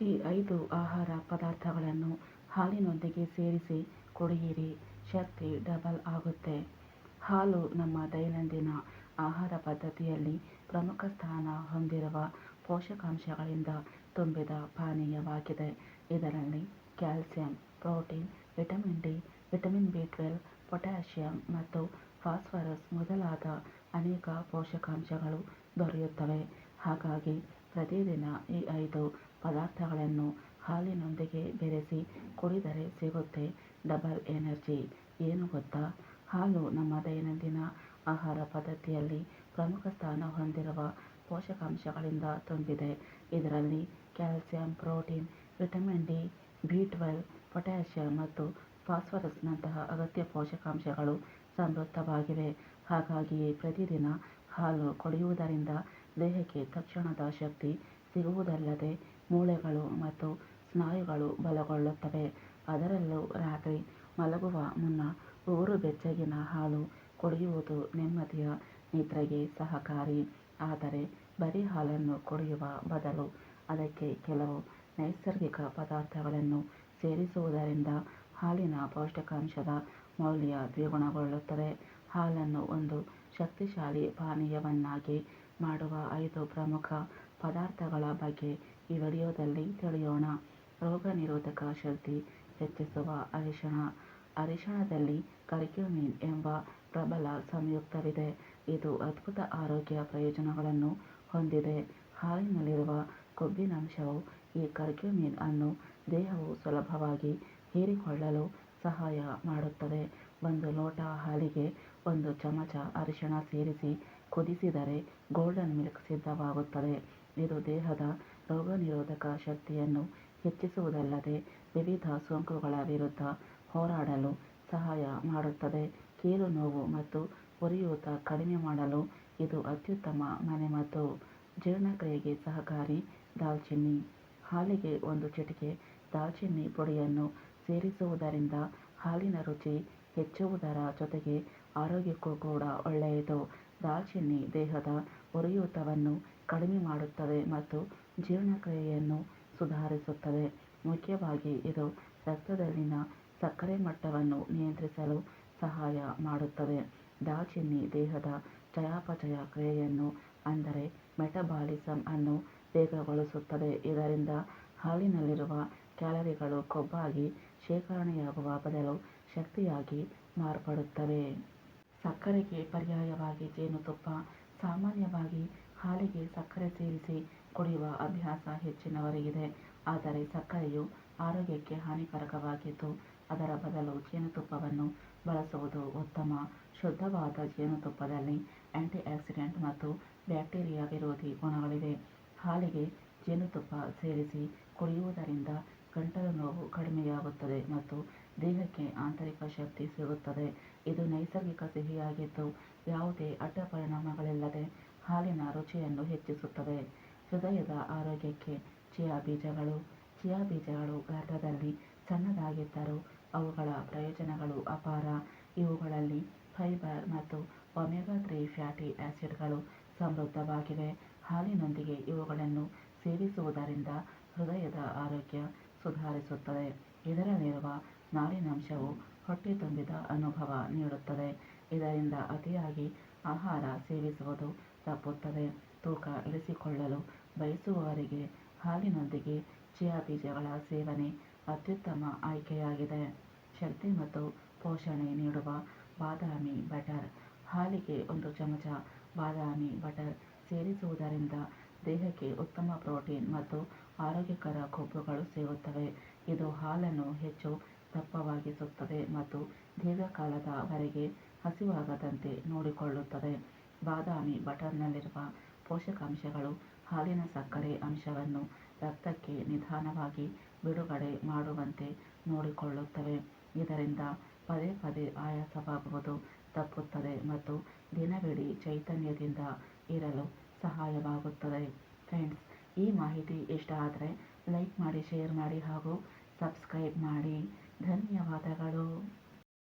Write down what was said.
ಈ ಐದು ಆಹಾರ ಪದಾರ್ಥಗಳನ್ನು ಹಾಲಿನೊಂದಿಗೆ ಸೇರಿಸಿ ಕುಡಿಯಿರಿ. ಶಕ್ತಿ ಡಬಲ್ ಆಗುತ್ತೆ. ಹಾಲು ನಮ್ಮ ದೈನಂದಿನ ಆಹಾರ ಪದ್ಧತಿಯಲ್ಲಿ ಪ್ರಮುಖ ಸ್ಥಾನ ಹೊಂದಿರುವ ಪೋಷಕಾಂಶಗಳಿಂದ ತುಂಬಿದ ಪಾನೀಯವಾಗಿದೆ. ಇದರಲ್ಲಿ calcium, protein, vitamin D, vitamin B twelve, potassium ಮತ್ತು ಫಾಸ್ಫರಸ್ ಮೊದಲಾದ ಅನೇಕ ಪೋಷಕಾಂಶಗಳು ದೊರೆಯುತ್ತವೆ. ಹಾಗಾಗಿ ಪ್ರತಿದಿನ ಈ ಐದು ಪದಾರ್ಥಗಳನ್ನು ಹಾಲಿನೊಂದಿಗೆ ಬೆರೆಸಿ ಕುಡಿದರೆ ಸಿಗುತ್ತೆ ಡಬಲ್ ಎನರ್ಜಿ. ಏನು ಗೊತ್ತಾ? ಹಾಲು ನಮ್ಮ ದೈನಂದಿನ ಆಹಾರ ಪದ್ಧತಿಯಲ್ಲಿ ಪ್ರಮುಖ ಸ್ಥಾನ ಹೊಂದಿರುವ ಪೋಷಕಾಂಶಗಳಿಂದ ತುಂಬಿದೆ. ಇದರಲ್ಲಿ calcium, protein, vitamin D, B twelve, potassium ಮತ್ತು ಫಾಸ್ಫರಸ್ನಂತಹ ಅಗತ್ಯ ಪೋಷಕಾಂಶಗಳು ಸಮೃದ್ಧವಾಗಿವೆ. ಹಾಗಾಗಿಯೇ ಪ್ರತಿದಿನ ಹಾಲು ಕುಡಿಯುವುದರಿಂದ ದೇಹಕ್ಕೆ ತಕ್ಷಣದ ಶಕ್ತಿ ಸಿಗುವುದಲ್ಲದೆ ಮೂಳೆಗಳು ಮತ್ತು ಸ್ನಾಯುಗಳು ಬಲಗೊಳ್ಳುತ್ತವೆ. ಅದರಲ್ಲೂ ರಾತ್ರಿ ಮಲಗುವ ಮುನ್ನ ಊರು ಬೆಚ್ಚಗಿನ ಹಾಲು ಕುಡಿಯುವುದು ನೆಮ್ಮದಿಯ ನಿದ್ರೆಗೆ ಸಹಕಾರಿ. ಆದರೆ ಬರೀ ಹಾಲನ್ನು ಕುಡಿಯುವ ಬದಲು ಅದಕ್ಕೆ ಕೆಲವು ನೈಸರ್ಗಿಕ ಪದಾರ್ಥಗಳನ್ನು ಸೇರಿಸುವುದರಿಂದ ಹಾಲಿನ ಪೌಷ್ಟಿಕಾಂಶದ ಮೌಲ್ಯ ದ್ವಿಗುಣಗೊಳ್ಳುತ್ತದೆ. ಹಾಲನ್ನು ಒಂದು ಶಕ್ತಿಶಾಲಿ ಪಾನೀಯವನ್ನಾಗಿ ಮಾಡುವ ಐದು ಪ್ರಮುಖ ಪದಾರ್ಥಗಳ ಬಗ್ಗೆ ಈ ವಿಡಿಯೋದಲ್ಲಿ ತಿಳಿಯೋಣ. ರೋಗ ನಿರೋಧಕ ಶಕ್ತಿ ಹೆಚ್ಚಿಸುವ ಅರಿಶಿಣ. ಅರಿಶಿಣದಲ್ಲಿ ಕರ್ಕ್ಯೂಮಿನ್ ಎಂಬ ಪ್ರಬಲ ಸಂಯುಕ್ತವಿದೆ. ಇದು ಅದ್ಭುತ ಆರೋಗ್ಯ ಪ್ರಯೋಜನಗಳನ್ನು ಹೊಂದಿದೆ. ಹಾಲಿನಲ್ಲಿರುವ ಕೊಬ್ಬಿನಂಶವು ಈ ಕರ್ಕ್ಯೂಮಿನ್ ಅನ್ನು ದೇಹವು ಸುಲಭವಾಗಿ ಹೀರಿಕೊಳ್ಳಲು ಸಹಾಯ ಮಾಡುತ್ತದೆ. ಒಂದು ಲೋಟ ಹಾಲಿಗೆ ಒಂದು ಚಮಚ ಅರಿಶಿಣ ಸೇರಿಸಿ ಕುದಿಸಿದರೆ ಗೋಲ್ಡನ್ ಮಿಲ್ಕ್ ಸಿದ್ಧವಾಗುತ್ತದೆ. ಇದು ದೇಹದ ರೋಗನಿರೋಧಕ ಶಕ್ತಿಯನ್ನು ಹೆಚ್ಚಿಸುವುದಲ್ಲದೆ ವಿವಿಧ ಸೋಂಕುಗಳ ವಿರುದ್ಧ ಹೋರಾಡಲು ಸಹಾಯ ಮಾಡುತ್ತದೆ. ಕೀಲು ನೋವು ಮತ್ತು ಉರಿಯೂತ ಕಡಿಮೆ ಮಾಡಲು ಇದು ಅತ್ಯುತ್ತಮ ಮನೆಮದ್ದು. ಜೀರ್ಣಕ್ರಿಯೆಗೆ ಸಹಕಾರಿ ದಾಲ್ಚಿನ್ನಿ. ಹಾಲಿಗೆ ಒಂದು ಚಿಟಿಕೆ ದಾಲ್ಚಿನ್ನಿ ಪುಡಿಯನ್ನು ಸೇರಿಸುವುದರಿಂದ ಹಾಲಿನ ರುಚಿ ಹೆಚ್ಚುವುದರ ಜೊತೆಗೆ ಆರೋಗ್ಯಕ್ಕೂ ಕೂಡ ಒಳ್ಳೆಯದು. ದಾಲ್ಚಿನ್ನಿ ದೇಹದ ಉರಿಯೂತವನ್ನು ಕಡಿಮೆ ಮಾಡುತ್ತದೆ ಮತ್ತು ಜೀರ್ಣಕ್ರಿಯೆಯನ್ನು ಸುಧಾರಿಸುತ್ತದೆ ಮುಖ್ಯವಾಗಿ ಇದು ರಕ್ತದಲ್ಲಿನ ಸಕ್ಕರೆ ಮಟ್ಟವನ್ನು ನಿಯಂತ್ರಿಸಲು ಸಹಾಯ ಮಾಡುತ್ತದೆ. ದಾಲ್ಚಿನ್ನಿ ದೇಹದ ಚಯಾಪಚಯ ಕ್ರಿಯೆಯನ್ನು, ಅಂದರೆ ಮೆಟಬಾಲಿಸಮ್ ಅನ್ನು ವೇಗಗೊಳಿಸುತ್ತದೆ. ಇದರಿಂದ ಹಾಲಿನಲ್ಲಿರುವ ಕ್ಯಾಲರಿಗಳು ಕೊಬ್ಬಾಗಿ ಶೇಖರಣೆಯಾಗುವ ಬದಲು ಶಕ್ತಿಯಾಗಿ ಮಾರ್ಪಡುತ್ತವೆ. ಸಕ್ಕರೆಗೆ ಪರ್ಯಾಯವಾಗಿ ಜೇನುತುಪ್ಪ ಸಾಮಾನ್ಯವಾಗಿ ಹಾಲಿಗೆ ಸಕ್ಕರೆ ಸೇರಿಸಿ ಕುಡಿಯುವ ಅಭ್ಯಾಸ ಹೆಚ್ಚಿನವರಿಗಿದೆ. ಆದರೆ ಸಕ್ಕರೆಯು ಆರೋಗ್ಯಕ್ಕೆ ಹಾನಿಕಾರಕವಾಗಿದ್ದು, ಅದರ ಬದಲು ಜೇನುತುಪ್ಪವನ್ನು ಬಳಸುವುದು ಉತ್ತಮ. ಶುದ್ಧವಾದ ಜೇನುತುಪ್ಪದಲ್ಲಿ ಆಂಟಿಆಕ್ಸಿಡೆಂಟ್ ಮತ್ತು ಬ್ಯಾಕ್ಟೀರಿಯಾ ವಿರೋಧಿ ಗುಣಗಳಿವೆ. ಹಾಲಿಗೆ ಜೇನುತುಪ್ಪ ಸೇರಿಸಿ ಕುಡಿಯುವುದರಿಂದ ಗಂಟಲು ನೋವು ಕಡಿಮೆಯಾಗುತ್ತದೆ ಮತ್ತು ದೇಹಕ್ಕೆ ಆಂತರಿಕ ಶಕ್ತಿ ಸಿಗುತ್ತದೆ. ಇದು ನೈಸರ್ಗಿಕ ಸಿಹಿಯಾಗಿದ್ದು, ಯಾವುದೇ ಅಡ್ಡಪರಿಣಾಮಗಳಿಲ್ಲದೆ ಹಾಲಿನ ರುಚಿಯನ್ನು ಹೆಚ್ಚಿಸುತ್ತದೆ. ಹೃದಯದ ಆರೋಗ್ಯಕ್ಕೆ ಚಿಯಾ ಬೀಜಗಳು ಚಿಯಾ ಬೀಜಗಳು ಗಾತ್ರದಲ್ಲಿ ಸಣ್ಣದಾಗಿದ್ದರೂ ಅವುಗಳ ಪ್ರಯೋಜನಗಳು ಅಪಾರ. ಇವುಗಳಲ್ಲಿ ಫೈಬರ್ ಮತ್ತು ಒಮೆಗಾ ತ್ರೀ ಫ್ಯಾಟಿ ಆಸಿಡ್ಗಳು ಸಮೃದ್ಧವಾಗಿವೆ. ಹಾಲಿನೊಂದಿಗೆ ಇವುಗಳನ್ನು ಸೇವಿಸುವುದರಿಂದ ಹೃದಯದ ಆರೋಗ್ಯ ಸುಧಾರಿಸುತ್ತದೆ. ಇದರಲ್ಲಿರುವ ನಾರಿನಂಶವು ಹೊಟ್ಟೆ ತುಂಬಿದ ಅನುಭವ ನೀಡುತ್ತದೆ. ಇದರಿಂದ ಅತಿಯಾಗಿ ಆಹಾರ ಸೇವಿಸುವುದು ತಪ್ಪುತ್ತದೆ ತೂಕ ಇಳಿಸಿಕೊಳ್ಳಲು ಬಯಸುವವರಿಗೆ ಹಾಲಿನೊಂದಿಗೆ ಚಿಯಾ ಬೀಜಗಳ ಸೇವನೆ ಅತ್ಯುತ್ತಮ ಆಯ್ಕೆಯಾಗಿದೆ. ಶಕ್ತಿ ಮತ್ತು ಪೋಷಣೆ ನೀಡುವ ಬಾದಾಮಿ ಬಟರ್, ಹಾಲಿಗೆ ಒಂದು ಚಮಚ ಬಾದಾಮಿ ಬಟರ್ ಸೇರಿಸುವುದರಿಂದ ದೇಹಕ್ಕೆ ಉತ್ತಮ ಪ್ರೋಟೀನ್ ಮತ್ತು ಆರೋಗ್ಯಕರ ಕೊಬ್ಬುಗಳು ಸಿಗುತ್ತವೆ ಇದು ಹಾಲನ್ನು ಹೆಚ್ಚು ದಪ್ಪವಾಗಿಸುತ್ತದೆ ಮತ್ತು ದೀರ್ಘಕಾಲದವರೆಗೆ ಹಸಿವಾಗದಂತೆ ನೋಡಿಕೊಳ್ಳುತ್ತದೆ. ಬಾದಾಮಿ ಬಟರ್ನಲ್ಲಿರುವ ಪೋಷಕಾಂಶಗಳು ಹಾಲಿನ ಸಕ್ಕರೆ ಅಂಶವನ್ನು ರಕ್ತಕ್ಕೆ ನಿಧಾನವಾಗಿ ಬಿಡುಗಡೆ ಮಾಡುವಂತೆ ನೋಡಿಕೊಳ್ಳುತ್ತವೆ. ಇದರಿಂದ ಪದೇ ಪದೇ ಆಯಾಸವಾಗುವುದು, ತಪ್ಪುತ್ತದೆ ಮತ್ತು ದಿನವಿಡೀ ಚೈತನ್ಯದಿಂದ ಇರಲು ಸಹಾಯವಾಗುತ್ತದೆ. ಫ್ರೆಂಡ್ಸ್, ಈ ಮಾಹಿತಿ ಇಷ್ಟ ಆದರೆ ಲೈಕ್ ಮಾಡಿ, ಶೇರ್ ಮಾಡಿ ಹಾಗೂ ಸಬ್ಸ್ಕ್ರೈಬ್ ಮಾಡಿ. ಧನ್ಯವಾದಗಳು.